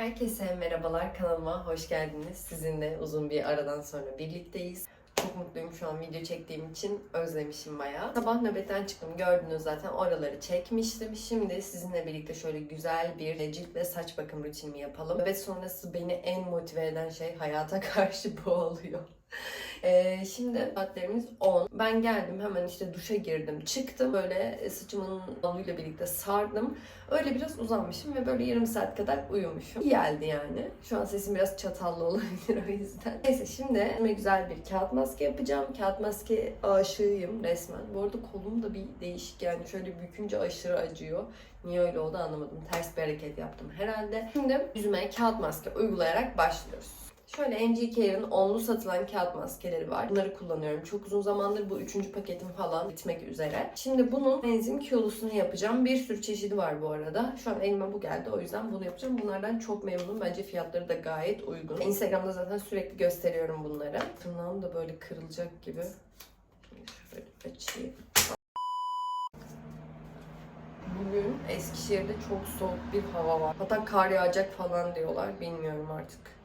Herkese merhabalar kanalıma hoş geldiniz. Sizinle uzun bir aradan sonra birlikteyiz. Çok mutluyum şu an video çektiğim için. Özlemişim bayağı. Sabah nöbetten çıktım. Gördünüz zaten oraları çekmiştim. Şimdi sizinle birlikte şöyle güzel bir cilt ve saç bakım rutinimi yapalım. Ve sonrası beni en motive eden şey hayata karşı bu oluyor. Ee, şimdi saatlerimiz 10. Ben geldim hemen işte duşa girdim. Çıktım böyle saçımın alıyla birlikte sardım. Öyle biraz uzanmışım ve böyle yarım saat kadar uyumuşum. İyi geldi yani. Şu an sesim biraz çatallı olabilir o yüzden. Neyse şimdi güzel bir kağıt maske yapacağım. Kağıt maske aşığıyım resmen. Bu arada kolum da bir değişik yani şöyle bükünce aşırı acıyor. Niye öyle oldu anlamadım. Ters bir hareket yaptım herhalde. Şimdi yüzüme kağıt maske uygulayarak başlıyoruz. Şöyle MG onlu satılan kağıt maskeleri var. Bunları kullanıyorum. Çok uzun zamandır bu üçüncü paketim falan bitmek üzere. Şimdi bunun benzin kilolusunu yapacağım. Bir sürü çeşidi var bu arada. Şu an elime bu geldi. O yüzden bunu yapacağım. Bunlardan çok memnunum. Bence fiyatları da gayet uygun. Instagram'da zaten sürekli gösteriyorum bunları. Tırnağım da böyle kırılacak gibi. Şöyle açayım. Bugün Eskişehir'de çok soğuk bir hava var. Hatta kar yağacak falan diyorlar. Bilmiyorum artık.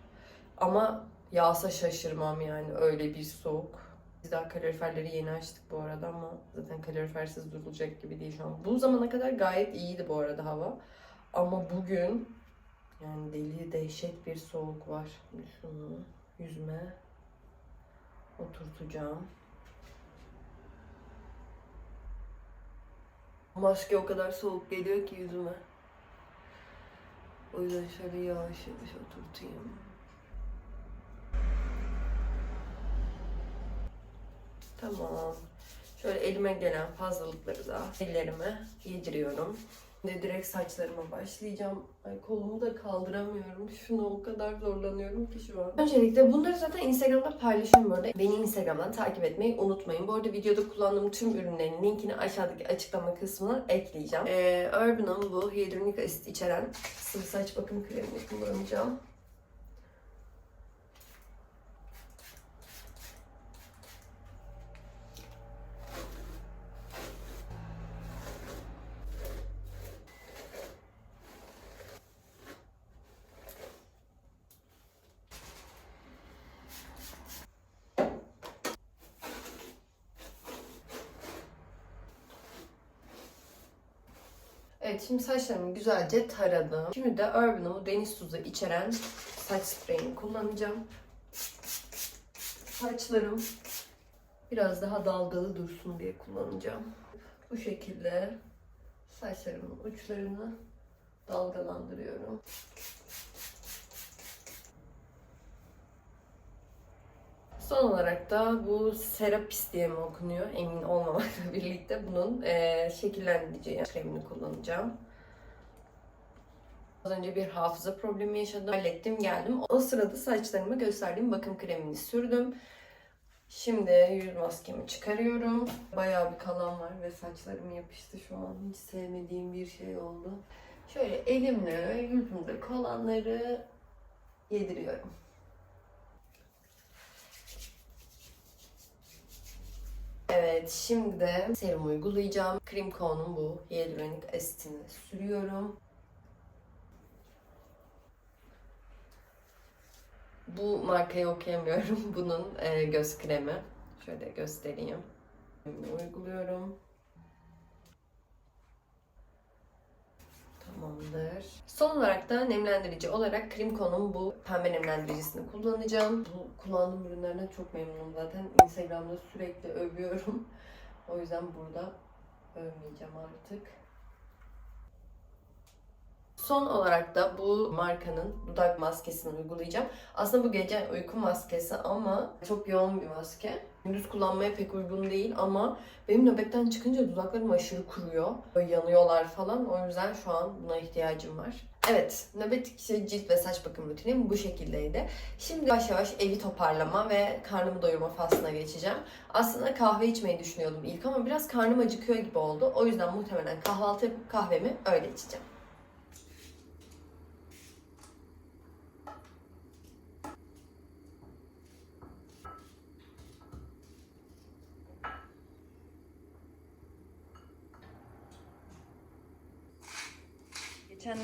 Ama yağsa şaşırmam yani öyle bir soğuk. Biz daha kaloriferleri yeni açtık bu arada ama zaten kalorifersiz durulacak gibi değil şu an. Bu zamana kadar gayet iyiydi bu arada hava. Ama bugün yani deli dehşet bir soğuk var. Şunu yüzüme oturtacağım. Maske o kadar soğuk geliyor ki yüzüme. O yüzden şöyle yavaş yavaş oturtayım. Tamam. Şöyle elime gelen fazlalıkları da ellerime yediriyorum. Şimdi direkt saçlarıma başlayacağım. Ay kolumu da kaldıramıyorum. Şunu o kadar zorlanıyorum ki şu an. Öncelikle bunları zaten Instagram'da paylaşıyorum bu arada. Beni Instagram'dan takip etmeyi unutmayın. Bu arada videoda kullandığım tüm ürünlerin linkini aşağıdaki açıklama kısmına ekleyeceğim. Ee, Urban'ın bu hyaluronik asit içeren sıvı saç bakım kremini kullanacağım. Evet şimdi saçlarımı güzelce taradım. Şimdi de Urban'ın bu deniz tuzu içeren saç spreyini kullanacağım. Saçlarım biraz daha dalgalı dursun diye kullanacağım. Bu şekilde saçlarımın uçlarını dalgalandırıyorum. Son olarak da bu Serapis diye mi okunuyor emin olmamakla birlikte bunun eee şekillendirici kremini kullanacağım. Az önce bir hafıza problemi yaşadım. Hallettim geldim. O sırada saçlarıma gösterdiğim bakım kremini sürdüm. Şimdi yüz maskemi çıkarıyorum. Bayağı bir kalan var ve saçlarım yapıştı şu an. Hiç sevmediğim bir şey oldu. Şöyle elimle yüzümde kalanları yediriyorum. Evet, şimdi de serum uygulayacağım. Creamco'nun bu hyaluronik asitini sürüyorum. Bu markayı okuyamıyorum. Bunun e, göz kremi. Şöyle göstereyim. Uyguluyorum. Tamamdır. Son olarak da nemlendirici olarak Creamco'nun bu pembe nemlendiricisini kullanacağım. Bu kullandığım ürünlerden çok memnunum zaten. Instagram'da sürekli övüyorum. O yüzden burada övmeyeceğim artık. Son olarak da bu markanın dudak maskesini uygulayacağım. Aslında bu gece uyku maskesi ama çok yoğun bir maske. Gündüz kullanmaya pek uygun değil ama benim nöbetten çıkınca dudaklarım aşırı kuruyor. Böyle yanıyorlar falan. O yüzden şu an buna ihtiyacım var. Evet, nöbet cilt ve saç bakım rutinim bu şekildeydi. Şimdi yavaş yavaş evi toparlama ve karnımı doyurma faslına geçeceğim. Aslında kahve içmeyi düşünüyordum ilk ama biraz karnım acıkıyor gibi oldu. O yüzden muhtemelen kahvaltı kahvemi öyle içeceğim.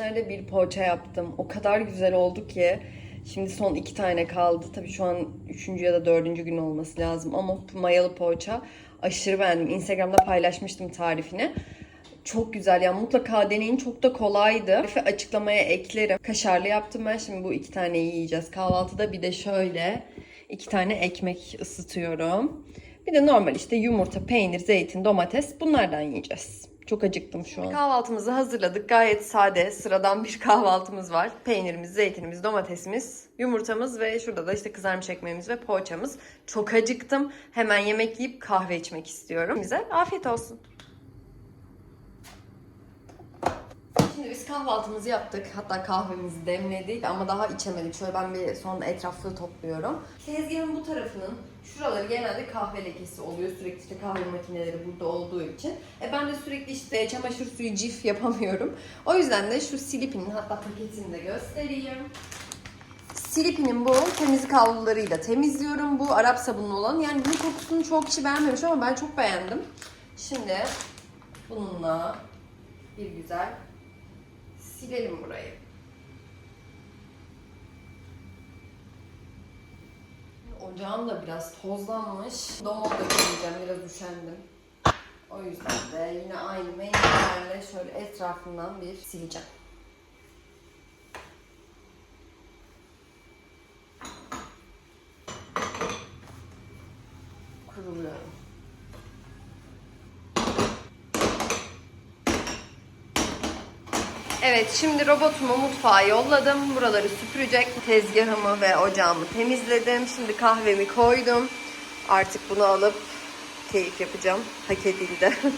Geçenlerde bir poğaça yaptım. O kadar güzel oldu ki. Şimdi son iki tane kaldı. Tabii şu an üçüncü ya da dördüncü gün olması lazım. Ama mayalı poğaça aşırı beğendim. Instagram'da paylaşmıştım tarifini. Çok güzel ya mutlaka deneyin çok da kolaydı. Tarifi açıklamaya eklerim. Kaşarlı yaptım ben şimdi bu iki taneyi yiyeceğiz. Kahvaltıda bir de şöyle iki tane ekmek ısıtıyorum. Bir de normal işte yumurta, peynir, zeytin, domates bunlardan yiyeceğiz. Çok acıktım şu an. Kahvaltımızı hazırladık. Gayet sade, sıradan bir kahvaltımız var. Peynirimiz, zeytinimiz, domatesimiz, yumurtamız ve şurada da işte kızarmış ekmeğimiz ve poğaçamız. Çok acıktım. Hemen yemek yiyip kahve içmek istiyorum. Bize afiyet olsun. Şimdi biz kahvaltımızı yaptık. Hatta kahvemizi demledik ama daha içemedik. Şöyle ben bir son etraflı topluyorum. Tezgahın bu tarafının şuraları genelde kahve lekesi oluyor. Sürekli işte kahve makineleri burada olduğu için. E ben de sürekli işte çamaşır suyu cif yapamıyorum. O yüzden de şu Silipin'in hatta paketini de göstereyim. Silipin'in bu temizlik havlularıyla temizliyorum. Bu Arap sabunlu olan. Yani bunun kokusunu çok kişi beğenmemiş ama ben çok beğendim. Şimdi bununla bir güzel silelim burayı. Ocağım da biraz tozlanmış. Domol da koyacağım, biraz üşendim. O yüzden de yine aynı mendillerle şöyle etrafından bir sileceğim. Evet şimdi robotumu mutfağa yolladım. Buraları süpürecek. Tezgahımı ve ocağımı temizledim. Şimdi kahvemi koydum. Artık bunu alıp keyif yapacağım. Hak edildi.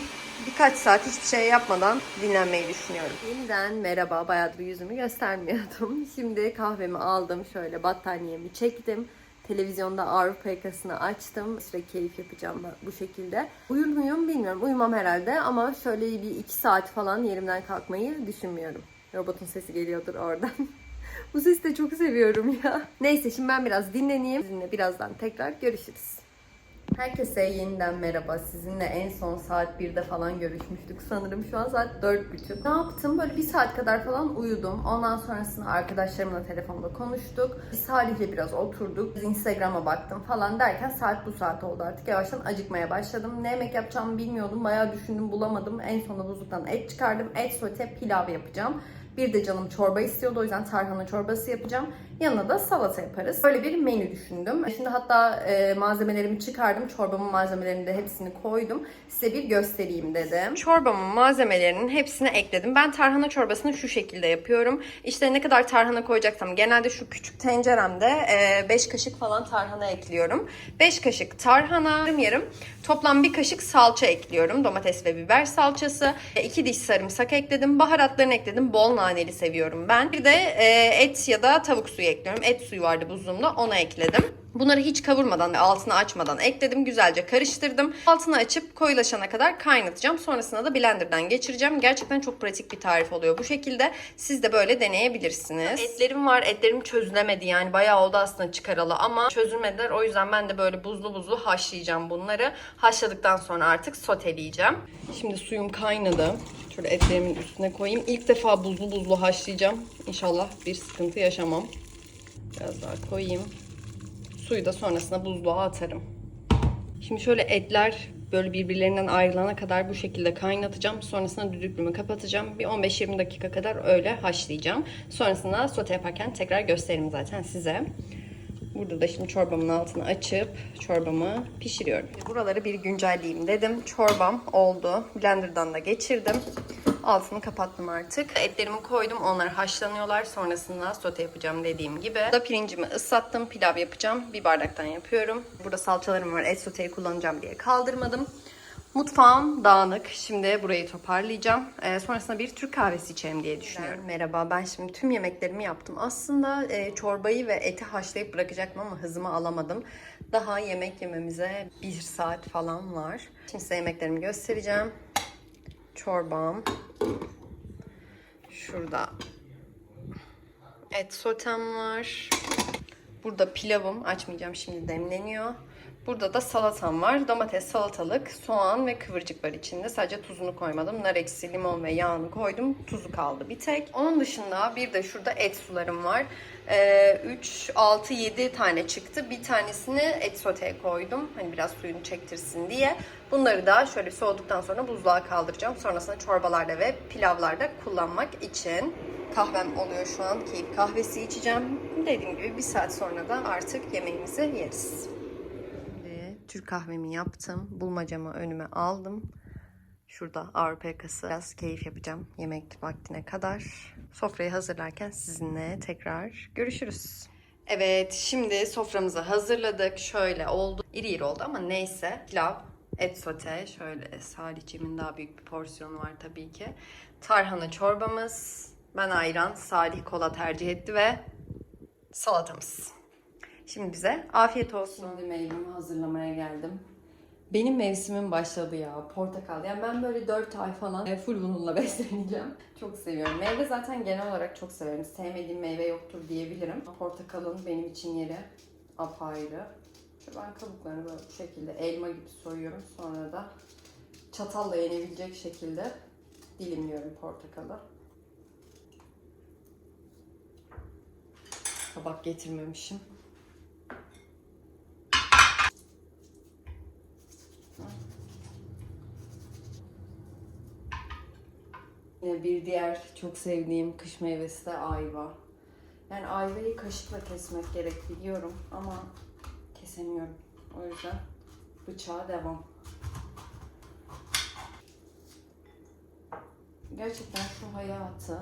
Birkaç saat hiçbir şey yapmadan dinlenmeyi düşünüyorum. Yeniden merhaba. Bayağıdır yüzümü göstermiyordum. Şimdi kahvemi aldım. Şöyle battaniyemi çektim. Televizyonda Avrupa yakasını açtım. Sürekli keyif yapacağım bu şekilde. Uyur muyum bilmiyorum. Uyumam herhalde ama şöyle bir iki saat falan yerimden kalkmayı düşünmüyorum. Robotun sesi geliyordur oradan. bu sesi de çok seviyorum ya. Neyse şimdi ben biraz dinleneyim. Sizinle birazdan tekrar görüşürüz. Herkese yeniden merhaba. Sizinle en son saat 1'de falan görüşmüştük sanırım. Şu an saat 4.30. Ne yaptım? Böyle bir saat kadar falan uyudum. Ondan sonrasında arkadaşlarımla telefonda konuştuk. Biz Salih'le biraz oturduk. Biz Instagram'a baktım falan derken saat bu saat oldu artık. Yavaştan acıkmaya başladım. Ne yemek yapacağımı bilmiyordum. Bayağı düşündüm bulamadım. En sonunda buzluktan et çıkardım. Et sote pilav yapacağım. Bir de canım çorba istiyordu. O yüzden tarhana çorbası yapacağım. Yanına da salata yaparız. Böyle bir menü düşündüm. Şimdi hatta e, malzemelerimi çıkardım. Çorbamın malzemelerini de hepsini koydum. Size bir göstereyim dedim. Çorbamın malzemelerinin hepsini ekledim. Ben tarhana çorbasını şu şekilde yapıyorum. İşte ne kadar tarhana koyacaksam genelde şu küçük tenceremde 5 kaşık falan tarhana ekliyorum. 5 kaşık tarhana, yarım yarım toplam bir kaşık salça ekliyorum. Domates ve biber salçası. 2 diş sarımsak ekledim. Baharatlarını ekledim. Bol naneli seviyorum ben. Bir de e, et ya da tavuk suyu ekliyorum. Et suyu vardı buzluğumda ona ekledim. Bunları hiç kavurmadan ve altını açmadan ekledim. Güzelce karıştırdım. Altını açıp koyulaşana kadar kaynatacağım. Sonrasında da blenderdan geçireceğim. Gerçekten çok pratik bir tarif oluyor bu şekilde. Siz de böyle deneyebilirsiniz. Etlerim var. Etlerim çözülemedi yani. Bayağı oldu aslında çıkaralı ama çözülmediler. O yüzden ben de böyle buzlu buzlu haşlayacağım bunları. Haşladıktan sonra artık soteleyeceğim. Şimdi suyum kaynadı. Şöyle etlerimin üstüne koyayım. İlk defa buzlu buzlu haşlayacağım. İnşallah bir sıkıntı yaşamam. Biraz daha koyayım. Suyu da sonrasında buzluğa atarım. Şimdi şöyle etler böyle birbirlerinden ayrılana kadar bu şekilde kaynatacağım. Sonrasında düdüklümü kapatacağım. Bir 15-20 dakika kadar öyle haşlayacağım. Sonrasında sote yaparken tekrar gösteririm zaten size. Burada da şimdi çorbamın altını açıp çorbamı pişiriyorum. Buraları bir güncelleyeyim dedim. Çorbam oldu. Blender'dan da geçirdim. Altını kapattım artık. Etlerimi koydum. Onlar haşlanıyorlar. Sonrasında sote yapacağım dediğim gibi. Burada pirincimi ıslattım. Pilav yapacağım. Bir bardaktan yapıyorum. Burada salçalarım var. Et soteyi kullanacağım diye kaldırmadım. Mutfağım dağınık. Şimdi burayı toparlayacağım. Ee, sonrasında bir Türk kahvesi içerim diye düşünüyorum. Merhaba ben şimdi tüm yemeklerimi yaptım. Aslında e, çorbayı ve eti haşlayıp bırakacaktım ama hızımı alamadım. Daha yemek yememize bir saat falan var. Şimdi size yemeklerimi göstereceğim. Çorbam. Şurada et sotem var. Burada pilavım açmayacağım şimdi demleniyor. Burada da salatam var. Domates, salatalık, soğan ve kıvırcık var içinde. Sadece tuzunu koymadım. Nar eksi, limon ve yağını koydum. Tuzu kaldı bir tek. Onun dışında bir de şurada et sularım var. Ee, 3, 6, 7 tane çıktı. Bir tanesini et soteye koydum. Hani biraz suyunu çektirsin diye. Bunları da şöyle soğuduktan sonra buzluğa kaldıracağım. Sonrasında çorbalarda ve pilavlarda kullanmak için. Kahvem oluyor şu an. Keyif kahvesi içeceğim. Dediğim gibi bir saat sonra da artık yemeğimizi yeriz. Türk kahvemi yaptım. Bulmacamı önüme aldım. Şurada Avrupa yakası. Biraz keyif yapacağım yemek vaktine kadar. Sofrayı hazırlarken sizinle tekrar görüşürüz. Evet şimdi soframızı hazırladık. Şöyle oldu. İri iri oldu ama neyse. Pilav, et sote. Şöyle Salihciğimin daha büyük bir porsiyonu var tabii ki. Tarhana çorbamız. Ben ayran, Salih kola tercih etti ve salatamız. Şimdi bize afiyet olsun. Şimdi meyvemi hazırlamaya geldim. Benim mevsimim başladı ya. Portakal. Yani ben böyle 4 ay falan e, full bununla besleneceğim. Çok seviyorum. Meyve zaten genel olarak çok severim. Sevmediğim meyve yoktur diyebilirim. Portakalın benim için yeri apayrı. Şöyle ben kabuklarını böyle bu şekilde elma gibi soyuyorum. Sonra da çatalla yenebilecek şekilde dilimliyorum portakalı. Tabak getirmemişim. Yine bir diğer çok sevdiğim kış meyvesi de ayva. Yani ayvayı kaşıkla kesmek gerek biliyorum ama kesemiyorum. O yüzden bıçağa devam. Gerçekten şu hayatı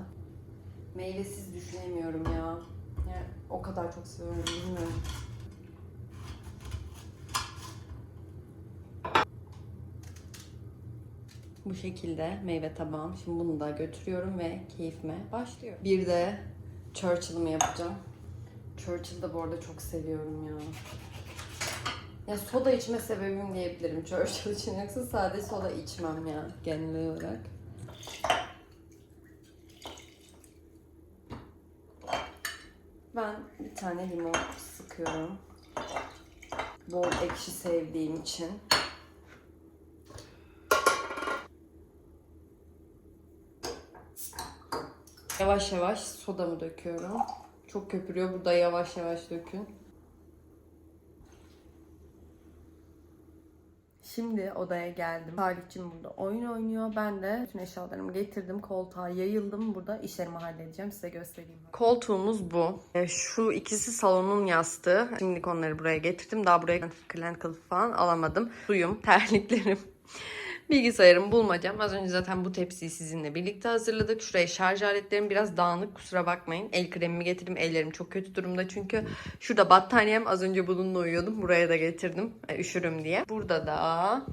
meyvesiz düşünemiyorum ya. Yani o kadar çok seviyorum bilmiyorum. Bu şekilde meyve tabağım. Şimdi bunu da götürüyorum ve keyfime başlıyor. Bir de Churchill'ımı yapacağım. Churchill'da bu arada çok seviyorum ya. Ya soda içme sebebim diyebilirim Churchill için. Yoksa sade soda içmem ya genel olarak. Ben bir tane limon sıkıyorum. Bol ekşi sevdiğim için. Yavaş yavaş sodamı döküyorum. Çok köpürüyor. Burada yavaş yavaş dökün. Şimdi odaya geldim. Salih'cim burada oyun oynuyor. Ben de bütün eşyalarımı getirdim. Koltuğa yayıldım. Burada işlerimi halledeceğim. Size göstereyim. Koltuğumuz bu. E, Şu ikisi salonun yastığı. Şimdilik onları buraya getirdim. Daha buraya klen kılıf falan alamadım. Suyum, terliklerim. Bilgisayarım bulmacam. Az önce zaten bu tepsiyi sizinle birlikte hazırladık. Şuraya şarj aletlerim biraz dağınık kusura bakmayın. El kremimi getirdim. Ellerim çok kötü durumda çünkü. Şurada battaniyem az önce bununla uyuyordum. Buraya da getirdim. E, üşürüm diye. Burada da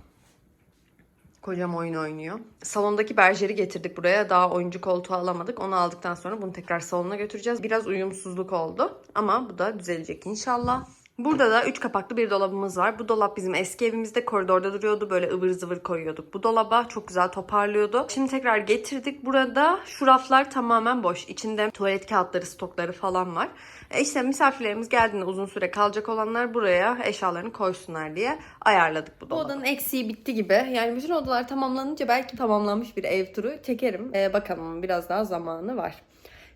Kocam oyun oynuyor. Salondaki berjeri getirdik buraya. Daha oyuncu koltuğu alamadık. Onu aldıktan sonra bunu tekrar salona götüreceğiz. Biraz uyumsuzluk oldu. Ama bu da düzelecek inşallah. Burada da 3 kapaklı bir dolabımız var. Bu dolap bizim eski evimizde koridorda duruyordu. Böyle ıvır zıvır koyuyorduk bu dolaba. Çok güzel toparlıyordu. Şimdi tekrar getirdik. Burada şu raflar tamamen boş. İçinde tuvalet kağıtları, stokları falan var. E işte misafirlerimiz geldiğinde uzun süre kalacak olanlar buraya eşyalarını koysunlar diye ayarladık bu Bu dolabı. odanın eksiği bitti gibi. Yani bütün odalar tamamlanınca belki tamamlanmış bir ev turu çekerim. Ee, bakalım biraz daha zamanı var.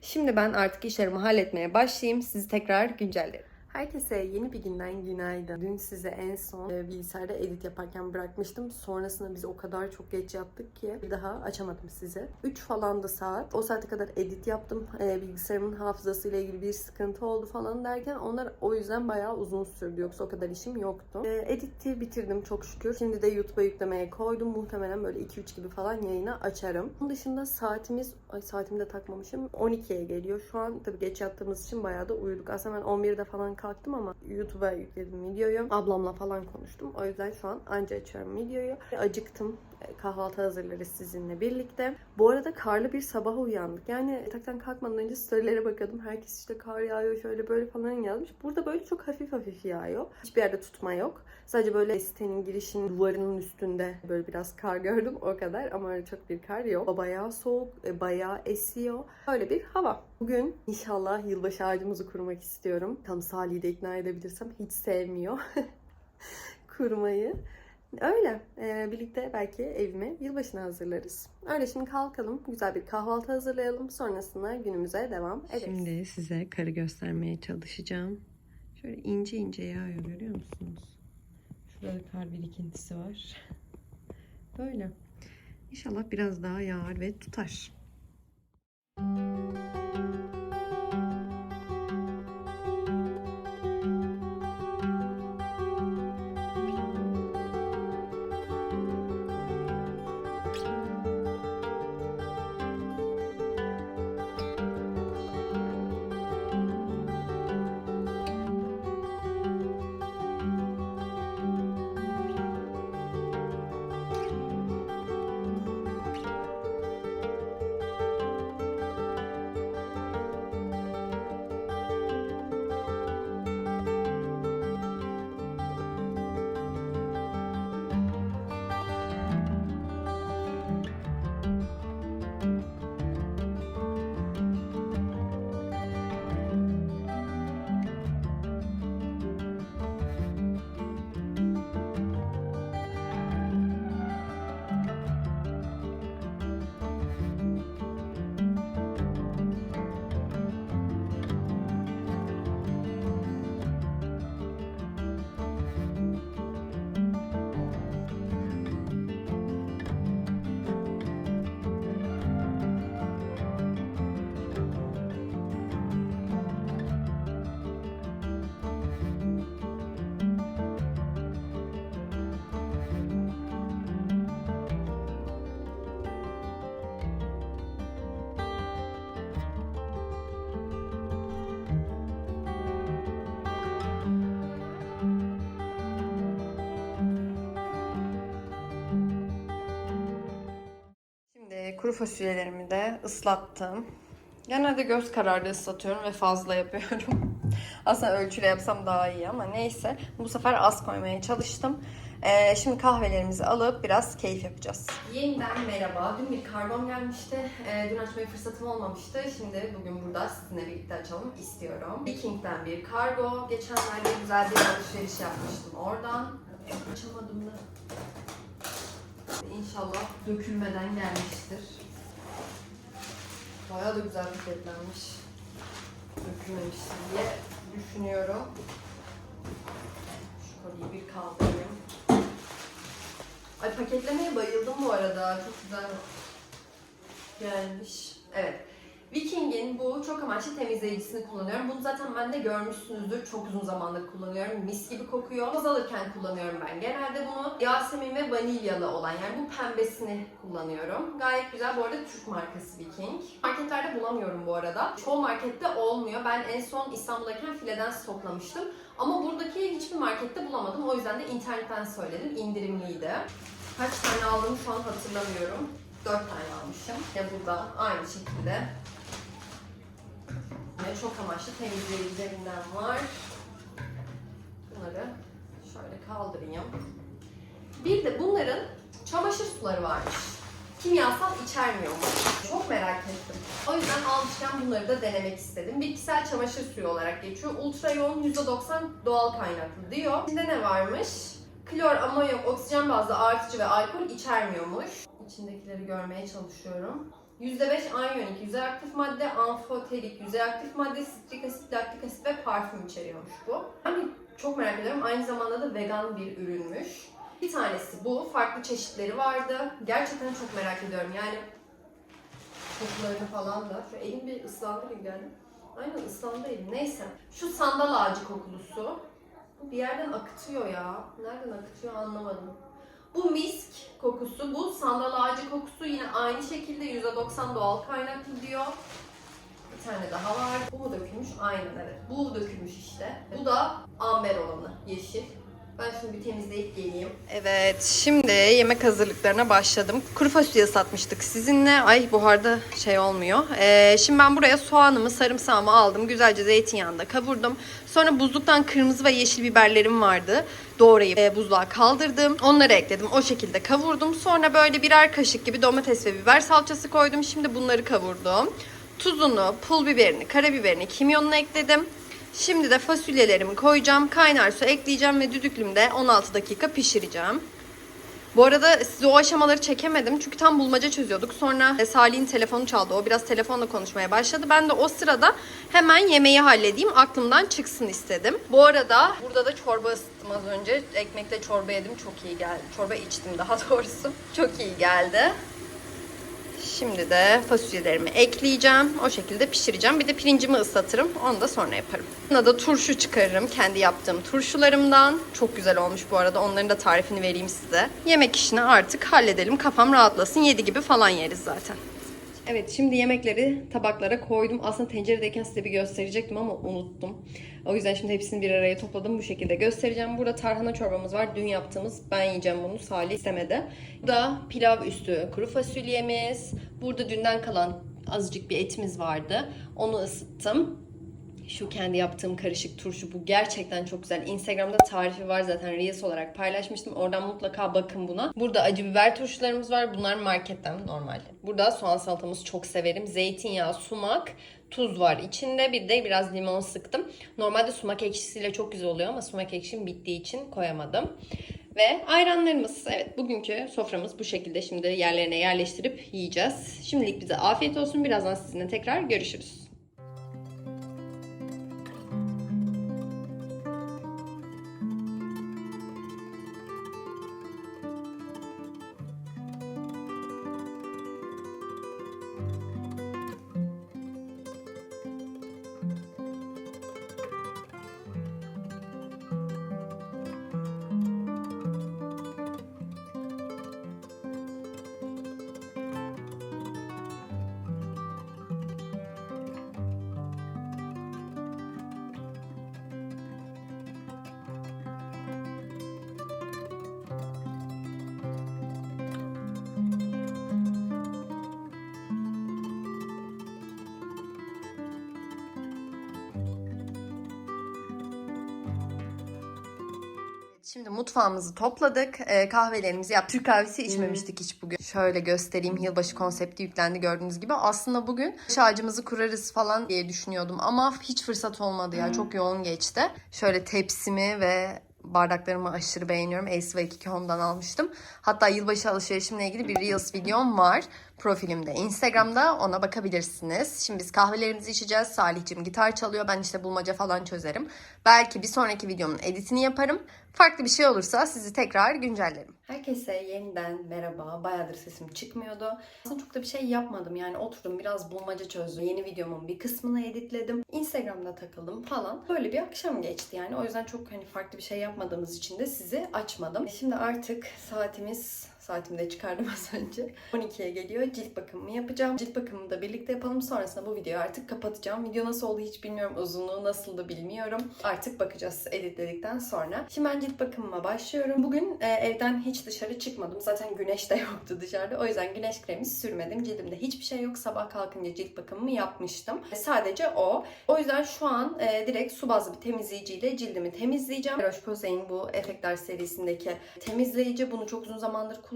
Şimdi ben artık işlerimi halletmeye başlayayım. Sizi tekrar güncellerim. Herkese yeni bir günden günaydın. Dün size en son e, bilgisayarda edit yaparken bırakmıştım. Sonrasında biz o kadar çok geç yattık ki bir daha açamadım size. 3 falan da saat. O saate kadar edit yaptım. E, bilgisayarımın hafızasıyla ilgili bir sıkıntı oldu falan derken onlar o yüzden bayağı uzun sürdü. Yoksa o kadar işim yoktu. E, editi bitirdim çok şükür. Şimdi de YouTube'a yüklemeye koydum. Muhtemelen böyle 2-3 gibi falan yayını açarım. Onun dışında saatimiz, ay saatimi de takmamışım. 12'ye geliyor. Şu an tabii geç yattığımız için bayağı da uyuduk. Aslında ben 11'de falan kalktım ama YouTube'a yükledim videoyu. Ablamla falan konuştum. O yüzden şu an anca açıyorum videoyu. Acıktım. E, Kahvaltı hazırlarız sizinle birlikte. Bu arada karlı bir sabaha uyandık. Yani yataktan kalkmadan önce storylere bakıyordum. Herkes işte kar yağıyor şöyle böyle falan yazmış. Burada böyle çok hafif hafif yağıyor. Hiçbir yerde tutma yok. Sadece böyle sitenin girişinin duvarının üstünde böyle biraz kar gördüm o kadar ama çok bir kar yok. Bayağı soğuk, e, bayağı esiyor. Böyle bir hava. Bugün inşallah yılbaşı ağacımızı kurmak istiyorum. Tam Salih'i de ikna edebilirsem hiç sevmiyor. kurmayı. Öyle. Ee, birlikte belki evime yılbaşına hazırlarız. Öyle şimdi kalkalım. Güzel bir kahvaltı hazırlayalım. Sonrasında günümüze devam ederiz. Şimdi size karı göstermeye çalışacağım. Şöyle ince ince yağıyor görüyor musunuz? Şurada kar birikintisi var. Böyle. İnşallah biraz daha yağar ve tutar. Şimdi kuru fasulyelerimi de ıslattım. Genelde göz kararı ıslatıyorum ve fazla yapıyorum. Aslında ölçüyle yapsam daha iyi ama neyse. Bu sefer az koymaya çalıştım. Ee, şimdi kahvelerimizi alıp biraz keyif yapacağız. Yeniden merhaba. Dün bir karbon gelmişti. Ee, dün açmaya fırsatım olmamıştı. Şimdi bugün burada sizinle birlikte açalım istiyorum. Viking'den bir kargo. Geçenlerde güzel bir alışveriş yapmıştım oradan. Açamadım da. İnşallah dökülmeden gelmiştir. Bayağı da güzel paketlenmiş. Dökülmemiştir diye düşünüyorum. Şu kolyeyi bir kaldırayım. Ay paketlemeye bayıldım bu arada. Çok güzel gelmiş. Evet. Viking'in bu çok amaçlı temizleyicisini kullanıyorum. Bunu zaten ben de görmüşsünüzdür. Çok uzun zamandır kullanıyorum. Mis gibi kokuyor. Toz alırken kullanıyorum ben genelde bunu. Yasemin ve vanilyalı olan yani bu pembesini kullanıyorum. Gayet güzel. Bu arada Türk markası Viking. Marketlerde bulamıyorum bu arada. Çoğu markette olmuyor. Ben en son İstanbul'dayken fileden stoklamıştım. Ama buradaki hiçbir markette bulamadım. O yüzden de internetten söyledim. İndirimliydi. Kaç tane aldım şu an hatırlamıyorum. 4 tane almışım. Ya burada aynı şekilde ve çok amaçlı temizleyicilerinden var. Bunları şöyle kaldırayım. Bir de bunların çamaşır suları varmış. Kimyasal içermiyormuş. Çok merak ettim. O yüzden almışken bunları da denemek istedim. Bitkisel çamaşır suyu olarak geçiyor. Ultra yoğun %90 doğal kaynaklı diyor. İçinde ne varmış? Klor, amonyak, oksijen bazlı artıcı ve alkol içermiyormuş. İçindekileri görmeye çalışıyorum. %5 anyonik, yüzey aktif madde, amfoterik, yüzey aktif madde, sitrik asit, laktik asit ve parfüm içeriyormuş bu. Yani çok merak ediyorum. Aynı zamanda da vegan bir ürünmüş. Bir tanesi bu. Farklı çeşitleri vardı. Gerçekten çok merak ediyorum. Yani kokularını falan da. Şu elim bir ıslandı gibi geldi. Aynen ıslandı elim. Neyse. Şu sandal ağacı kokulusu. Bu bir yerden akıtıyor ya. Nereden akıtıyor anlamadım. Bu misk kokusu, bu sandal ağacı kokusu yine aynı şekilde %90 doğal kaynaklı diyor. Bir tane daha var. Bu mu dökülmüş? Aynen evet. Bu dökülmüş işte. Bu da amber olanı, yeşil. Ben şimdi bir temizleyip geleyim. Evet, şimdi yemek hazırlıklarına başladım. Kuru fasulye satmıştık sizinle. Ay buharda şey olmuyor. Ee, şimdi ben buraya soğanımı, sarımsağımı aldım. Güzelce zeytinyağında kavurdum. Sonra buzluktan kırmızı ve yeşil biberlerim vardı. Doğrayıp e, buzluğa kaldırdım. Onları ekledim. O şekilde kavurdum. Sonra böyle birer kaşık gibi domates ve biber salçası koydum. Şimdi bunları kavurdum. Tuzunu, pul biberini, karabiberini, kimyonunu ekledim. Şimdi de fasulyelerimi koyacağım. Kaynar su ekleyeceğim ve düdüklümde 16 dakika pişireceğim. Bu arada size o aşamaları çekemedim çünkü tam bulmaca çözüyorduk. Sonra e, Salih'in telefonu çaldı. O biraz telefonla konuşmaya başladı. Ben de o sırada hemen yemeği halledeyim. Aklımdan çıksın istedim. Bu arada burada da çorba ısıttım az önce. Ekmekle çorba yedim. Çok iyi geldi. Çorba içtim daha doğrusu. Çok iyi geldi. Şimdi de fasulyelerimi ekleyeceğim. O şekilde pişireceğim. Bir de pirincimi ıslatırım. Onu da sonra yaparım. Buna da turşu çıkarırım. Kendi yaptığım turşularımdan. Çok güzel olmuş bu arada. Onların da tarifini vereyim size. Yemek işini artık halledelim. Kafam rahatlasın. 7 gibi falan yeriz zaten. Evet şimdi yemekleri tabaklara koydum. Aslında tenceredeyken size bir gösterecektim ama unuttum. O yüzden şimdi hepsini bir araya topladım. Bu şekilde göstereceğim. Burada tarhana çorbamız var. Dün yaptığımız. Ben yiyeceğim bunu. Salih istemedi. Burada pilav üstü kuru fasulyemiz. Burada dünden kalan azıcık bir etimiz vardı. Onu ısıttım. Şu kendi yaptığım karışık turşu bu gerçekten çok güzel. Instagram'da tarifi var zaten Reels olarak paylaşmıştım. Oradan mutlaka bakın buna. Burada acı biber turşularımız var. Bunlar marketten normal. Burada soğan salatamızı çok severim. Zeytinyağı, sumak, tuz var içinde. Bir de biraz limon sıktım. Normalde sumak ekşisiyle çok güzel oluyor ama sumak ekşim bittiği için koyamadım. Ve ayranlarımız. Evet bugünkü soframız bu şekilde şimdi yerlerine yerleştirip yiyeceğiz. Şimdilik bize afiyet olsun. Birazdan sizinle tekrar görüşürüz. Şimdi mutfağımızı topladık. Ee, kahvelerimizi yaptık. Türk kahvesi içmemiştik hiç bugün. Şöyle göstereyim. Yılbaşı konsepti yüklendi gördüğünüz gibi. Aslında bugün ağacımızı kurarız falan diye düşünüyordum. Ama hiç fırsat olmadı ya. Çok yoğun geçti. Şöyle tepsimi ve bardaklarımı aşırı beğeniyorum. Ace ve 2 Home'dan almıştım. Hatta yılbaşı alışverişimle ilgili bir Reels videom var profilimde. Instagram'da ona bakabilirsiniz. Şimdi biz kahvelerimizi içeceğiz. Salih'cim gitar çalıyor. Ben işte bulmaca falan çözerim. Belki bir sonraki videomun editini yaparım. Farklı bir şey olursa sizi tekrar güncellerim. Herkese yeniden merhaba. Bayağıdır sesim çıkmıyordu. Aslında çok da bir şey yapmadım. Yani oturdum biraz bulmaca çözdüm. Yeni videomun bir kısmını editledim. Instagram'da takıldım falan. Böyle bir akşam geçti yani. O yüzden çok hani farklı bir şey yapmadığımız için de sizi açmadım. Şimdi artık saatimiz Saatimi de çıkardım az önce. 12'ye geliyor. Cilt bakımımı yapacağım. Cilt bakımını da birlikte yapalım. Sonrasında bu videoyu artık kapatacağım. Video nasıl oldu hiç bilmiyorum. Uzunluğu nasıldı bilmiyorum. Artık bakacağız editledikten sonra. Şimdi ben cilt bakımıma başlıyorum. Bugün e, evden hiç dışarı çıkmadım. Zaten güneş de yoktu dışarıda. O yüzden güneş kremi sürmedim. Cildimde hiçbir şey yok. Sabah kalkınca cilt bakımımı yapmıştım. E, sadece o. O yüzden şu an e, direkt su bazlı bir temizleyiciyle cildimi temizleyeceğim. Roche-Posay'in bu Efektler serisindeki temizleyici. Bunu çok uzun zamandır kullanıyorum.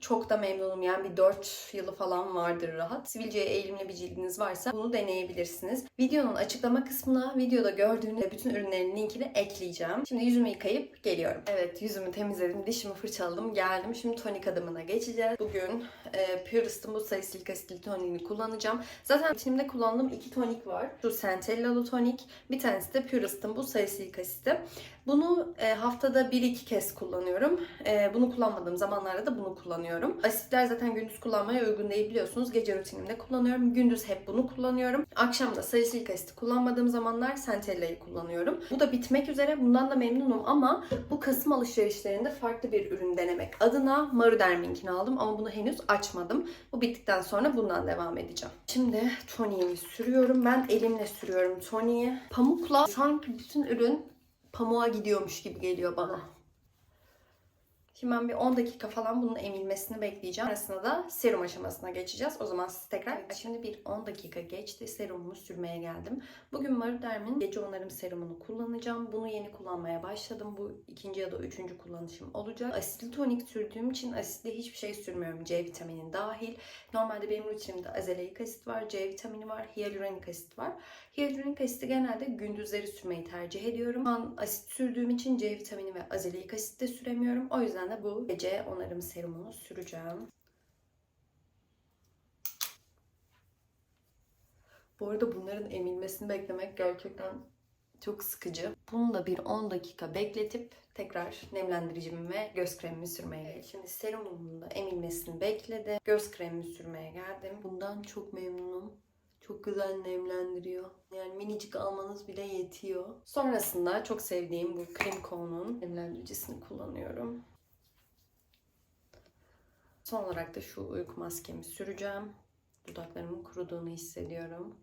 Çok da memnunum. Yani bir 4 yılı falan vardır rahat. Sivilceye eğilimli bir cildiniz varsa bunu deneyebilirsiniz. Videonun açıklama kısmına videoda gördüğünüz bütün ürünlerin linkini ekleyeceğim. Şimdi yüzümü yıkayıp geliyorum. Evet yüzümü temizledim. Dişimi fırçaladım. Geldim. Şimdi tonik adımına geçeceğiz. Bugün e, Pure Istanbul Salicylic Acid'li toniğini kullanacağım. Zaten içimde kullandığım iki tonik var. Şu Centellalı tonik. Bir tanesi de Pure Istanbul Salicylic Acid'i. Bunu e, haftada 1-2 kez kullanıyorum. E, bunu kullanmadığım zamanlarda da bunu kullanıyorum. Asitler zaten gündüz kullanmaya uygun değil biliyorsunuz. Gece rutinimde kullanıyorum. Gündüz hep bunu kullanıyorum. Akşam da salisilik asiti kullanmadığım zamanlar Centella'yı kullanıyorum. Bu da bitmek üzere. Bundan da memnunum ama bu Kasım alışverişlerinde farklı bir ürün denemek adına Marudermink'ini aldım ama bunu henüz açmadım. Bu bittikten sonra bundan devam edeceğim. Şimdi toniğimi sürüyorum. Ben elimle sürüyorum toniği. Pamukla sanki bütün ürün pamuğa gidiyormuş gibi geliyor bana. Şimdi ben bir 10 dakika falan bunun emilmesini bekleyeceğim. Arasında da serum aşamasına geçeceğiz. O zaman siz tekrar... Şimdi bir 10 dakika geçti. Serumumu sürmeye geldim. Bugün Mörderm'in gece onarım serumunu kullanacağım. Bunu yeni kullanmaya başladım. Bu ikinci ya da üçüncü kullanışım olacak. Asitli tonik sürdüğüm için asitli hiçbir şey sürmüyorum. C vitamini dahil. Normalde benim rutinimde azeleik asit var, C vitamini var, hyaluronik asit var. Hyaluronik asiti genelde gündüzleri sürmeyi tercih ediyorum. An asit sürdüğüm için C vitamini ve azeleik asit de süremiyorum. O yüzden de bu gece onarım serumunu süreceğim. Bu arada bunların emilmesini beklemek gerçekten çok sıkıcı. Bunu da bir 10 dakika bekletip tekrar nemlendiricimi ve göz kremimi sürmeye geldim. Şimdi serumumun da emilmesini bekledi. Göz kremimi sürmeye geldim. Bundan çok memnunum. Çok güzel nemlendiriyor. Yani minicik almanız bile yetiyor. Sonrasında çok sevdiğim bu Crimco'nun nemlendiricisini kullanıyorum. Son olarak da şu uyku maskemi süreceğim. Dudaklarımın kuruduğunu hissediyorum.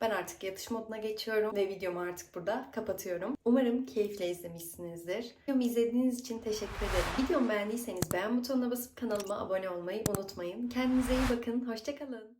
Ben artık yatış moduna geçiyorum ve videomu artık burada kapatıyorum. Umarım keyifle izlemişsinizdir. Videomu izlediğiniz için teşekkür ederim. Videomu beğendiyseniz beğen butonuna basıp kanalıma abone olmayı unutmayın. Kendinize iyi bakın. Hoşçakalın.